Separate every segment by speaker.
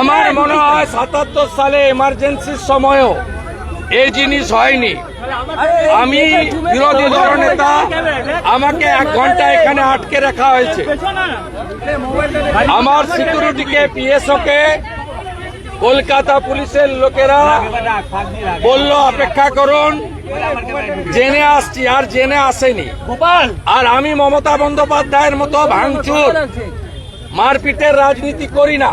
Speaker 1: আমার মনে হয় সাতাত্তর সালে এমার্জেন্সির সময়ও এই জিনিস হয়নি। আমি বিরোধী দলনেতা আমাকে এক ঘণ্টা এখানে আটকে রাখা হয়েছে। আমার সিকিউরিটিকে পিএসওকে কলকাতা পুলিশের লোকেরা বলল অপেক্ষা করুন জেনে আসছি আর জেনে আসেনি। আর আমি মমতা বন্দ্যোপাধ্যায়ের মতো ভাঙচুর মারপিটের রাজনীতি করি না।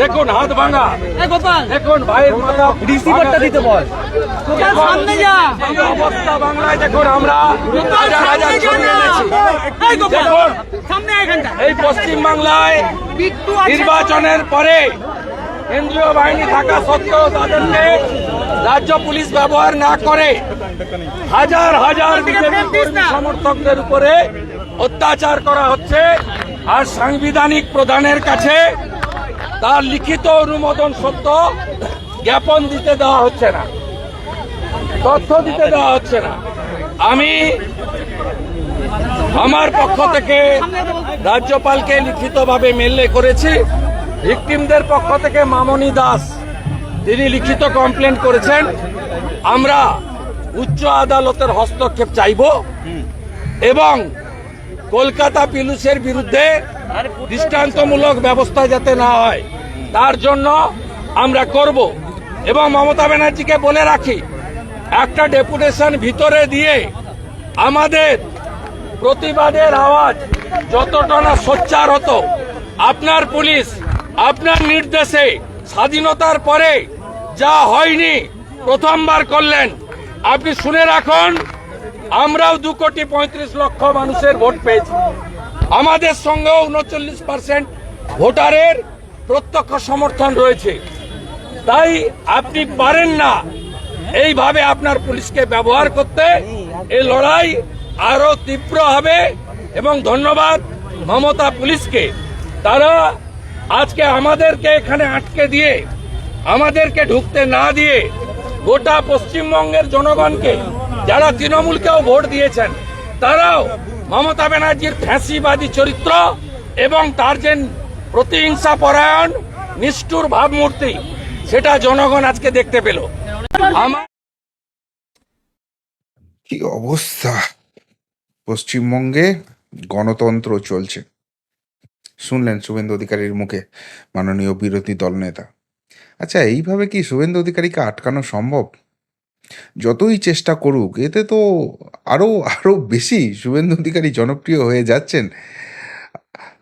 Speaker 1: দেখুন হাত ভাঙা।
Speaker 2: এই গোপাল।
Speaker 1: দেখুন ভাইয়ের মাথা
Speaker 2: রিসিভারটা দিতে বল। গোপাল সামনে যা।
Speaker 1: অবস্থা বাংলায় দেখুন আমরা। হাজার হাজার ছবি এনেছি
Speaker 2: এই গোপাল
Speaker 1: দেখুন।
Speaker 2: সামনে এখানটা।
Speaker 1: এই পশ্চিম বাংলায় নির্বাচনের পরে কেন্দ্রীয় বাহিনী থাকা সত্ত্বেও তাদেরকে রাজ্য পুলিশ ব্যবহার না করে হাজার হাজার বিজেপি সমর্থকদের উপরে অত্যাচার করা হচ্ছে। আর সাংবিধানিক প্রধানের কাছে তার লিখিত অনুমোদন সত্য জ্ঞাপন দিতে দেওয়া হচ্ছে না। তথ্য দিতে দেওয়া হচ্ছে না। আমি আমার পক্ষ থেকে রাজ্যপালকে লিখিতভাবে মেলে করেছি। ভিকটিমদের পক্ষ থেকে মামনি দাস, তিনি লিখিত কমপ্লেন করেছেন। আমরা উচ্চ আদালতের হস্তক্ষেপ চাইব এবং কলকাতা পিলুসের বিরুদ্ধে দৃষ্টান্তমূলক ব্যবস্থা যাতে না হয়, তার জন্য আমরা করব। এবং মমতা ব্যানার্জিকে বলে রাখি, একটা ডেপুটেশন ভিতরে দিয়ে আমাদের প্রতিবাদের আওয়াজ যতটা না সোচ্চার হতো, আপনার পুলিশ, আপনার নির্দেশে স্বাধীনতার পরে যা হয়নি প্রথমবার করলেন, আপনি শুনে রাখুন, আমরাও দু কোটি পঁয়ত্রিশ লক্ষ মানুষের ভোট পেয়েছি। আমাদের সঙ্গেও উনচল্লিশ পার্সেন্ট ভোটারের প্রত্যক্ষ সমর্থন রয়েছে। তাই আপনি পারেন না এইভাবে আপনার পুলিশকে ব্যবহার করতে। এই লড়াই আরও তীব্র হবে এবং ধন্যবাদ মমতা পুলিশকে। তারা আজকে আমাদেরকে এখানে আটকে দিয়ে, আমাদেরকে ঢুকতে না দিয়ে গোটা পশ্চিমবঙ্গের জনগণকে, যারা তৃণমূলকেও ভোট দিয়েছেন, তারাও মমতা ব্যানার্জির ফ্যাঁসিবাদী চরিত্র এবং তার যে প্রতিহিংসা পরায়ণ, নিষ্ঠুর ভাবমূর্তি, সেটা জনগণ আজকে দেখতে পেল।
Speaker 3: কি অবস্থা? পশ্চিমবঙ্গে গণতন্ত্র চলছে। শুনলেন শুভেন্দু অধিকারীর মুখে মাননীয় বিরোধী দল নেতা। আচ্ছা এইভাবে কি শুভেন্দু অধিকারীকে আটকানো সম্ভব? যতই চেষ্টা করুক, এতে তো আরও আরও বেশি শুভেন্দু অধিকারী জনপ্রিয় হয়ে যাচ্ছেন।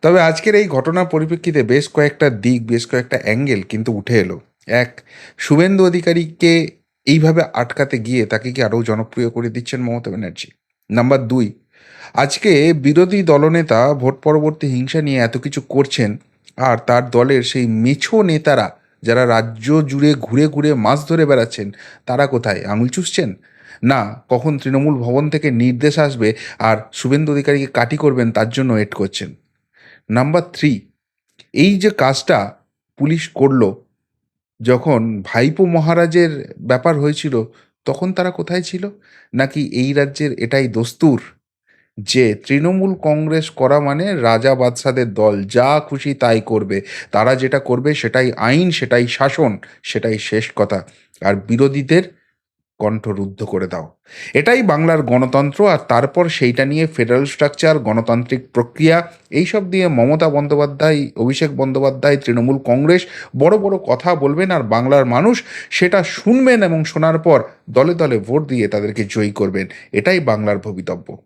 Speaker 3: তবে আজকের এই ঘটনার পরিপ্রেক্ষিতে বেশ কয়েকটা দিক, বেশ কয়েকটা অ্যাঙ্গেল কিন্তু উঠে এলো। এক, শুভেন্দু অধিকারীকে এইভাবে আটকাতে গিয়ে তাকে কি আরও জনপ্রিয় করে দিচ্ছেন মমতা ব্যানার্জি? নাম্বার দুই, আজকে বিরোধী দলনেতা ভোট পরবর্তী হিংসা নিয়ে এত কিছু করছেন, আর তার দলের সেই মেছো নেতারা যারা রাজ্য জুড়ে ঘুরে ঘুরে মাছ ধরে বেড়াচ্ছেন, তারা কোথায়? আঙুল চুষছেন? না, কখন তৃণমূল ভবন থেকে নির্দেশ আসবে আর শুভেন্দু অধিকারীকে কাটি করবেন, তার জন্য ওয়েট করছেন। নাম্বার থ্রি, এই যে কাজটা পুলিশ করল, যখন ভাইপো মহারাজের ব্যাপার হয়েছিল, তখন তারা কোথায় ছিল? নাকি এই রাজ্যের এটাই দস্তুর? যে তৃণমূল কংগ্রেস করা মানে রাজা বাদশাদের দল, যা খুশি তাই করবে। তারা যেটা করবে সেটাই আইন, সেটাই শাসন, সেটাই শেষ কথা। আর বিরোধীদের কণ্ঠরুদ্ধ করে দাও। এটাই বাংলার গণতন্ত্র, আর তারপর সেইটা নিয়ে ফেডারেল স্ট্রাকচার, গণতান্ত্রিক প্রক্রিয়া, এইসব দিয়ে মমতা বন্দ্যোপাধ্যায়, অভিষেক বন্দ্যোপাধ্যায়, তৃণমূল কংগ্রেস বড় বড় কথা বলবেন, আর বাংলার মানুষ সেটা শুনবেন এবং শোনার পর দলে দলে ভোট দিয়ে তাদেরকে জয়ী করবেন। এটাই বাংলার ভবিতব্য।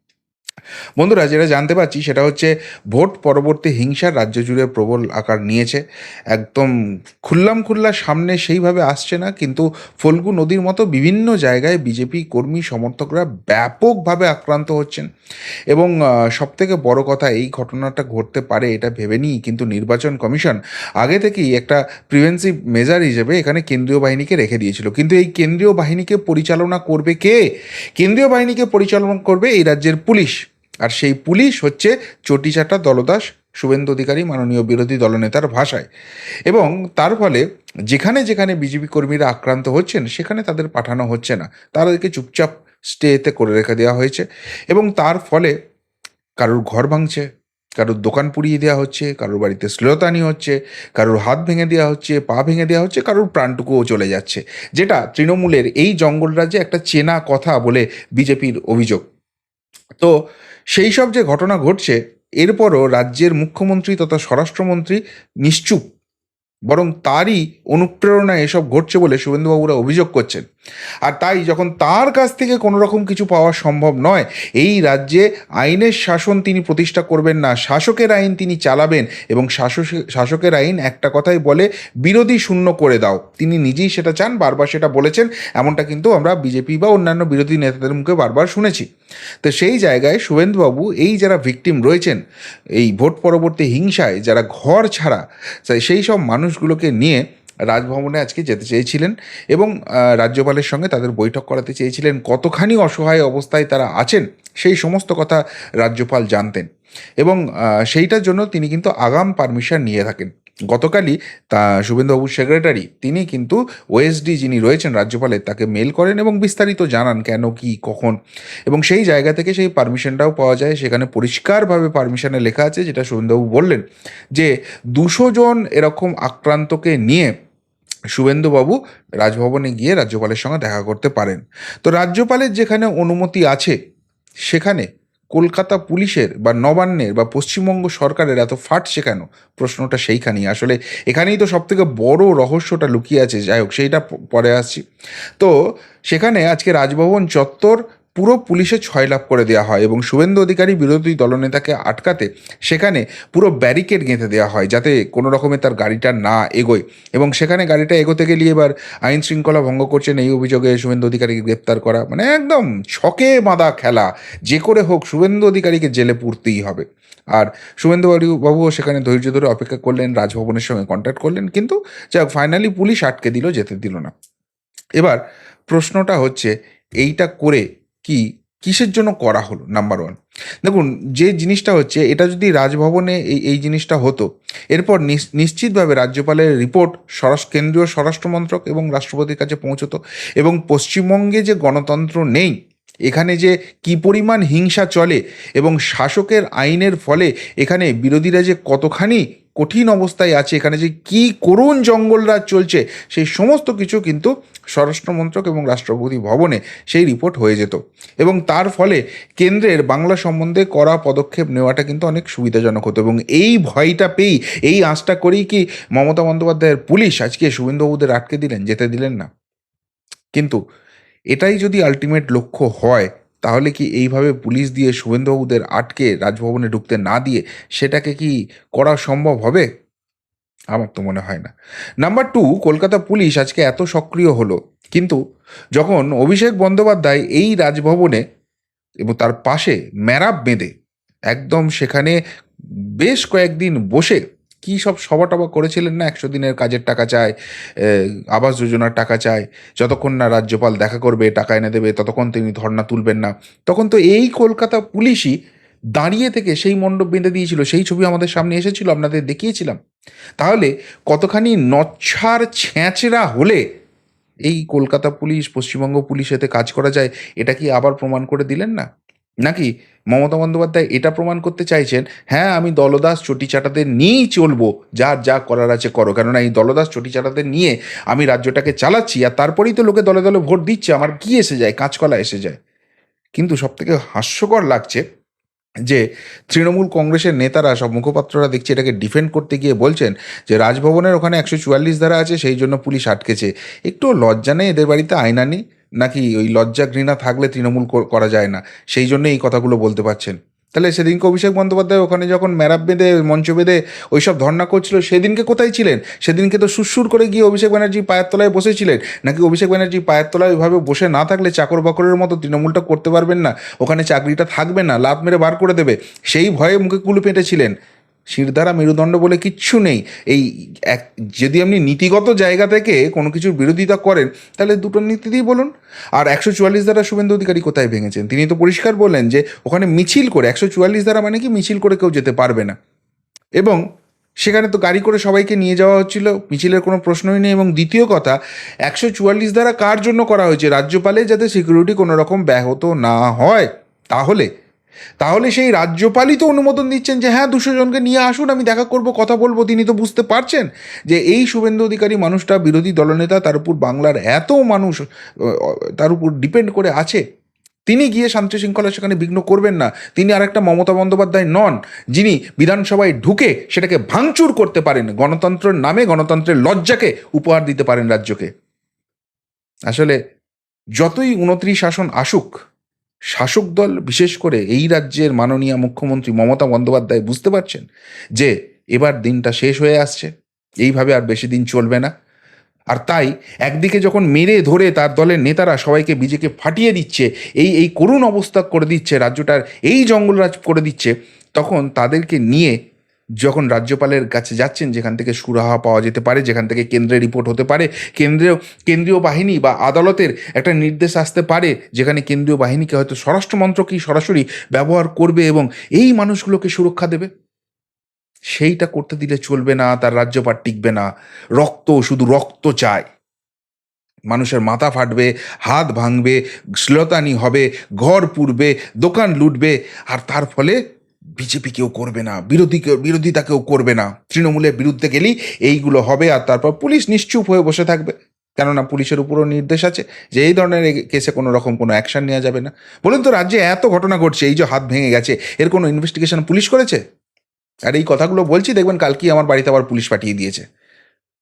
Speaker 3: বন্ধুরা, যেটা জানতে পারছি সেটা হচ্ছে ভোট পরবর্তী হিংসার রাজ্য জুড়ে প্রবল আকার নিয়েছে। একদম খুল্লাম খুল্লা সামনে সেইভাবে আসছে না, কিন্তু ফল্গু নদীর মতো বিভিন্ন জায়গায় বিজেপি কর্মী সমর্থকরা ব্যাপকভাবে আক্রান্ত হচ্ছেন। এবং সব থেকে বড় কথা, এই ঘটনাটা ঘটতে পারে এটা ভেবে নিই কিন্তু নির্বাচন কমিশন আগে থেকেই একটা প্রিভেন্সিভ মেজার হিসেবে এখানে কেন্দ্রীয় বাহিনীকে রেখে দিয়েছিল। কিন্তু এই কেন্দ্রীয় বাহিনীকে পরিচালনা করবে কে? কেন্দ্রীয় বাহিনীকে পরিচালনা করবে এই রাজ্যের পুলিশ। আর সেই পুলিশ হচ্ছে চটিচাটা দলদাস, শুভেন্দু অধিকারী, মাননীয় বিরোধী দলনেতার ভাষায়। এবং তার ফলে যেখানে যেখানে বিজেপি কর্মীরা আক্রান্ত হচ্ছেন, সেখানে তাদের পাঠানো হচ্ছে না। তাদেরকে চুপচাপ স্টেতে করে রেখে দেওয়া হয়েছে এবং তার ফলে কারোর ঘর ভাঙছে, কারোর দোকান পুড়িয়ে দেওয়া হচ্ছে, কারোর বাড়িতে শ্লীলতানি হচ্ছে, কারোর হাত ভেঙে দেওয়া হচ্ছে, পা ভেঙে দেওয়া হচ্ছে, কারোর প্রাণটুকুও চলে যাচ্ছে। যেটা তৃণমূলের এই জঙ্গল রাজ্যে একটা চেনা কথা বলে বিজেপির অভিযোগ। তো সেই সব যে ঘটনা ঘটছে, এরপরও রাজ্যের মুখ্যমন্ত্রী তথা স্বরাষ্ট্রমন্ত্রী নিশ্চুপ। বরং তারই অনুপ্রেরণায় এসব ঘটছে বলে শুভেন্দুবাবুরা অভিযোগ করছেন। আর তাই যখন তার কাছ থেকে কোনো রকম কিছু পাওয়া সম্ভব নয়, এই রাজ্যে আইনের শাসন তিনি প্রতিষ্ঠা করবেন না, শাসকের আইন তিনি চালাবেন এবং শাসক, শাসকের আইন একটা কথাই বলে, বিরোধী শূন্য করে দাও। তিনি নিজেই সেটা চান, বারবার সেটা বলেছেন, এমনটা কিন্তু আমরা বিজেপি বা অন্যান্য বিরোধী নেতাদের মুখে বারবার শুনেছি। তো সেই জায়গায় শুভেন্দুবাবু, এই যারা ভিকটিম রয়েছেন, এই ভোট পরবর্তী হিংসায় যারা ঘর ছাড়া, সেই সব মানুষগুলোকে নিয়ে রাজভবনে আজকে যেতে চেয়েছিলেন এবং রাজ্যপালের সঙ্গে তাদের বৈঠক করাতে চেয়েছিলেন। কতখানি অসহায় অবস্থায় তারা আছেন সেই সমস্ত কথা রাজ্যপাল জানতেন এবং সেইটার জন্য তিনি কিন্তু আগাম পারমিশন নিয়ে থাকেন। গতকালই তা শুভেন্দুবাবুর সেক্রেটারি তিনি কিন্তু ওএসডি যিনি রয়েছেন রাজ্যপালের তাকে মেল করেন এবং বিস্তারিত জানান কেন, কি, কখন এবং সেই জায়গা থেকে সেই পারমিশনটাও পাওয়া যায়। সেখানে পরিষ্কারভাবে পারমিশনে লেখা আছে যেটা শুভেন্দুবাবু বললেন যে দুশো জন এরকম আক্রান্তকে নিয়ে শুভেন্দুবাবু রাজভবনে গিয়ে রাজ্যপালের সঙ্গে দেখা করতে পারেন। তো রাজ্যপালের যেখানে অনুমতি আছে, সেখানে কলকাতা পুলিশের বা নবান্নের বা পশ্চিমবঙ্গ সরকারের এত ফাট কেন? প্রশ্নটা সেইখানেই। আসলে এখানেই তো সব থেকে বড় রহস্যটা লুকিয়ে আছে। যাই হোক, সেইটা পরে আসছি। তো সেখানে আজকে রাজভবন চত্বর পুরো পুলিশে ছয় লাভ করে দেওয়া হয় এবং শুভেন্দু অধিকারী বিরোধী দলনেতাকে আটকাতে সেখানে পুরো ব্যারিকেড গেঁথে দেওয়া হয় যাতে কোনো রকমে তার গাড়িটা না এগোয়। এবং সেখানে গাড়িটা এগোতে গেলে এবার আইন শৃঙ্খলা ভঙ্গ করছেন এই অভিযোগে শুভেন্দু অধিকারীকে গ্রেপ্তার করা। মানে একদম ছকে বাঁধা খেলা। যে করে হোক শুভেন্দু অধিকারীকে জেলে পুরতেই হবে। আর শুভেন্দু বাবু- বাবুও সেখানে ধৈর্য ধরে অপেক্ষা করলেন, রাজভবনের সঙ্গে কন্ট্যাক্ট করলেন, কিন্তু যাক ফাইনালি পুলিশ আটকে দিল, যেতে দিল না। এবার প্রশ্নটা হচ্ছে, এইটা করে কি? কিসের জন্য করা হলো? নাম্বার ওয়ান দেখুন, যে জিনিসটা হচ্ছে, এটা যদি রাজভবনে এই এই জিনিসটা হতো, এরপর নিশ্চিতভাবে রাজ্যপালের রিপোর্ট স্বরাষ্ট্র, কেন্দ্রীয় স্বরাষ্ট্রমন্ত্রক এবং রাষ্ট্রপতির কাছে পৌঁছতো এবং পশ্চিমবঙ্গে যে গণতন্ত্র নেই, এখানে যে কি পরিমাণ হিংসা চলে এবং শাসকের আইনের ফলে এখানে বিরোধীরা যে কতখানি কঠিন অবস্থায় আছে, এখানে যে কি করুণ জঙ্গলরাজ চলছে, সেই সমস্ত কিছু কিন্তু স্বরাষ্ট্রমন্ত্রক এবং রাষ্ট্রপতি ভবনে সেই রিপোর্ট হয়ে যেত। এবং তার ফলে কেন্দ্রের বাংলা সম্বন্ধে করা পদক্ষেপ নেওয়াটা কিন্তু অনেক সুবিধাজনক হতো। এবং এই ভয়টা পেয়েই, এই আঁচটা করেই কি মমতা বন্দ্যোপাধ্যায়ের পুলিশ আজকে শুভেন্দুবাবুদের আটকে দিলেন? যেতে দিলেন না। কিন্তু এটাই যদি আলটিমেট লক্ষ্য হয় তাহলে কি এইভাবে পুলিশ দিয়ে শুভেন্দুবাবুদের আটকে রাজভবনে ঢুকতে না দিয়ে সেটাকে কি করা সম্ভব হবে? আমার তো মনে হয় না। নাম্বার টু কলকাতা পুলিশ আজকে এত সক্রিয় হলো। কিন্তু যখন অভিষেক বন্দ্যোপাধ্যায় এই রাজভবনে এবং তার পাশে ম্যারাপ বেঁধে একদম সেখানে বেশ কয়েকদিন বসে কী সব সভা টবা করেছিলেন না? একশো দিনের কাজের টাকা চায় আবাস যোজনার টাকা চায়, যতক্ষণ না রাজ্যপাল দেখা করবে, টাকা এনে দেবে, ততক্ষণ তিনি ধর্ণা তুলবেন না। তখন তো এই কলকাতা পুলিশই দাঁড়িয়ে থেকে সেই মণ্ডপ বেঁধে দিয়েছিল, সেই ছবি আমাদের সামনে এসেছিল, আপনাদের দেখিয়েছিলাম। তাহলে কতখানি নচ্ছার ছ্যাঁচড়া হলে এই কলকাতা পুলিশ, পশ্চিমবঙ্গ পুলিশ এতে কাজ করা যায়, এটা কি আবার প্রমাণ করে দিলেন না? নাকি? মমতা বন্দ্যোপাধ্যায় এটা প্রমাণ করতে চাইছেন হ্যাঁ আমি দলদাস চটি চাটাদের নিয়েই চলবো, যার যা করার আছে করো। কেননা এই দলদাস চটি চাটাদের নিয়ে আমি রাজ্যটাকে চালাচ্ছি আর তারপরেই তো লোকে দলে দলে ভোট দিচ্ছে, আমার কি এসে যায়, কাঁচকলা এসে যায়। কিন্তু সব থেকে হাস্যকর লাগছে যে তৃণমূল কংগ্রেসের নেতারা, সব মুখপাত্ররা দেখছি এটাকে ডিফেন্ড করতে গিয়ে বলছেন যে রাজভবনের ওখানে একশো চুয়াল্লিশ ধারা আছে, সেই জন্য পুলিশ আটকেছে। একটু লজ্জা নেই এদের বাড়িতে আয়না নেই? নাকি ওই লজ্জা ঘৃণা থাকলে তৃণমূল করা যায় না? সেই জন্য এই কথাগুলো বলতে পারছেন। তাহলে সেদিনকে অভিষেক বন্দ্যোপাধ্যায় ওখানে যখন ম্যারাপ বেঁধে, মঞ্চ বেঁধে ওইসব ধর্ণা করছিল, সেদিনকে কোথায় ছিলেন? সেদিনকে তো সুরসুর করে গিয়ে অভিষেক ব্যানার্জি পায়ের তলায় বসেছিলেন। নাকি অভিষেক ব্যানার্জি পায়ের তলায় ওইভাবে বসে না থাকলে চাকর বাকরের মতো তৃণমূলটা করতে পারবেন না? ওখানে চাকরিটা থাকবে না, লাভ মেরে বার করে দেবে। সেই ভয়ে মুখে কুলু পেটেছিলেন। শিরদারা মেরুদণ্ড বলে কিচ্ছু নেই। এই এক, যদি আপনি নীতিগত জায়গা থেকে কোনো কিছুর বিরোধিতা করেন, তাহলে দুটো নীতি নীতিতেই বলুন। আর একশো চুয়াল্লিশ দ্বারা শুভেন্দু অধিকারী কোথায় ভেঙেছেন? তিনি তো পরিষ্কার বললেন যে, ওখানে মিছিল করে, একশো চুয়াল্লিশ দ্বারা মানে কি? মিছিল করে কেউ যেতে পারবে না। এবং সেখানে তো গাড়ি করে সবাইকে নিয়ে যাওয়া হচ্ছিল, মিছিলের কোনো প্রশ্নই নেই। এবং দ্বিতীয় কথা, একশো চুয়াল্লিশ দ্বারা কার জন্য করা হয়েছে? রাজ্যপালে যাতে সিকিউরিটি কোনো রকম ব্যাহত না হয়। তাহলে তাহলে সেই রাজ্যপালই তো অনুমোদন দিচ্ছেন যে হ্যাঁ দুশো জনকে নিয়ে আসুন, আমি দেখা করব, কথা বলব। তিনি তো বুঝতে পারছেন যে, এই শুভেন্দু অধিকারী মানুষটা, বিরোধী দলনেতা, তার উপর বাংলার এত মানুষ তার উপর ডিপেন্ড করে আছে। তিনি গিয়ে শান্তি শৃঙ্খলা সেখানে বিঘ্ন করবেন না। তিনি আর একটা মমতা বন্দ্যোপাধ্যায় নন, যিনি বিধানসভায় ঢুকে সেটাকে ভাঙচুর করতে পারেন, গণতন্ত্রের নামে, গণতন্ত্রের লজ্জাকে উপহার দিতে পারেন রাজ্যকে। আসলে যতই উনত্রিশ শাসন আসুক শাসক দল, বিশেষ করে এই রাজ্যের মাননীয় মুখ্যমন্ত্রী মমতা বন্দ্যোপাধ্যায় বুঝতে পারছেন যে এবার দিনটা শেষ হয়ে আসছে। এইভাবে আর বেশি দিন চলবে না। আর তাই একদিকে যখন মেরে ধরে তার দলের নেতারা সবাইকে বিজেকে ফাটিয়ে দিচ্ছে, এই এই করুণ অবস্থা করে দিচ্ছে, রাজ্যটার এই জঙ্গলরাজ করে দিচ্ছে, তখন তাদেরকে নিয়ে যখন রাজ্যপালের কাছে যাচ্ছেন, যেখান থেকে সুরাহা পাওয়া যেতে পারে, যেখান থেকে কেন্দ্রের রিপোর্ট হতে পারে, কেন্দ্রীয় কেন্দ্রীয় বাহিনী বা আদালতের একটা নির্দেশ আসতে পারে, যেখানে কেন্দ্রীয় বাহিনীকে হয়তো স্বরাষ্ট্র মন্ত্রকই সরাসরি ব্যবহার করবে এবং এই মানুষগুলোকে সুরক্ষা দেবে? সেইটা করতে দিলে চলবে না, তার রাজ্যপাট টিকবে না। রক্ত, শুধু রক্ত চায় মানুষের মাথা ফাটবে, হাত ভাঙবে শ্লীলতানি হবে, ঘর পুড়বে, দোকান লুটবে, আর তার ফলে বিজেপি কেউ করবে না, বিরোধী বিরোধিতা কেউ করবে না। তৃণমূলের বিরুদ্ধে গেলেই এইগুলো হবে আর তারপর পুলিশ নিশ্চুপ হয়ে বসে থাকবে। কেননা পুলিশের উপরও নির্দেশ আছে যে এই ধরনের কেসে কোনো রকম কোনো অ্যাকশন নেওয়া যাবে না। বলুন তো, রাজ্যে এত ঘটনা ঘটছে, এই যে হাত ভেঙে গেছে, এর কোনো ইনভেস্টিগেশন পুলিশ করেছে? আর এই কথাগুলো বলছি, দেখবেন কালকেই আমার বাড়িতে আবার পুলিশ পাঠিয়ে দিয়েছে।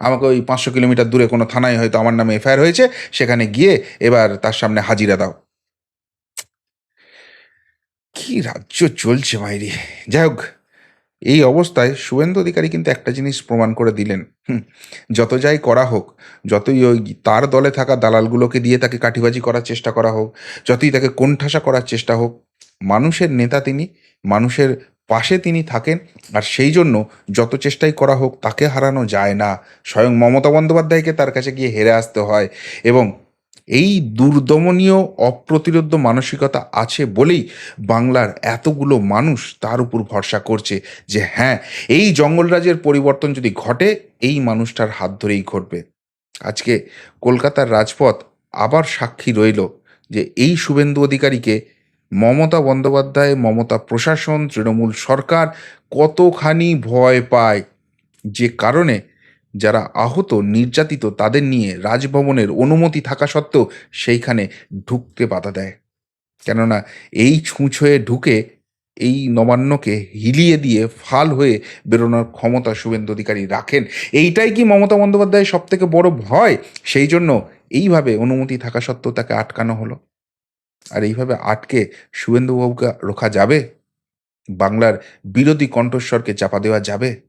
Speaker 3: আমাকে ওই পাঁচশো কিলোমিটার দূরে কোনো থানায় হয়তো আমার নামে এফআইআর হয়েছে, সেখানে গিয়ে এবার তার সামনে হাজিরা দাও। কি রাজ্য চলছে বাইরে যাই হোক এই অবস্থায় শুভেন্দু অধিকারী কিন্তু একটা জিনিস প্রমাণ করে দিলেন। যত যাই করা হোক, যতই ওই তার দলে থাকা দালালগুলোকে দিয়ে তাকে কাঠিবাজি করার চেষ্টা করা হোক, যতই তাকে কোণঠাসা করার চেষ্টা হোক, মানুষের নেতা তিনি, মানুষের পাশে তিনি থাকেন, আর সেই জন্য যত চেষ্টাই করা হোক, তাকে হারানো যায় না। স্বয়ং মমতা বন্দ্যোপাধ্যায়কে তার কাছে গিয়ে হেরে আসতে হয় এবং এই দুর্দমনীয়, অপ্রতিরোধ্য মানসিকতা আছে বলেই বাংলার এতগুলো মানুষ তার উপর ভরসা করছে যে হ্যাঁ এই জঙ্গলরাজের পরিবর্তন যদি ঘটে, এই মানুষটার হাত ধরেই ঘটবে। আজকে কলকাতার রাজপথ আবার সাক্ষী রইল যে এই শুভেন্দু অধিকারীকে মমতা বন্দ্যোপাধ্যায়, মমতা প্রশাসন, তৃণমূল সরকার কতখানি ভয় পায়। যে কারণে যারা আহত, নির্যাতিত, তাদের নিয়ে রাজভবনের অনুমতি থাকা সত্ত্বেও সেইখানে ঢুকতে বাধা দেয়। কেননা এই ছুঁচ হয়ে ঢুকে এই নবান্নকে হিলিয়ে দিয়ে ফাল হয়ে বেরোনোর ক্ষমতা শুভেন্দু অধিকারী রাখেন। এইটাই কি মমতা বন্দ্যোপাধ্যায়ের সব থেকে বড় ভয়? সেই জন্য এইভাবে অনুমতি থাকা সত্ত্বেও তাকে আটকানো হলো। আর এইভাবে আটকে শুভেন্দুবাবুকে রোখা যাবে? বাংলার বিরোধী কণ্ঠস্বরকে চাপা দেওয়া যাবে?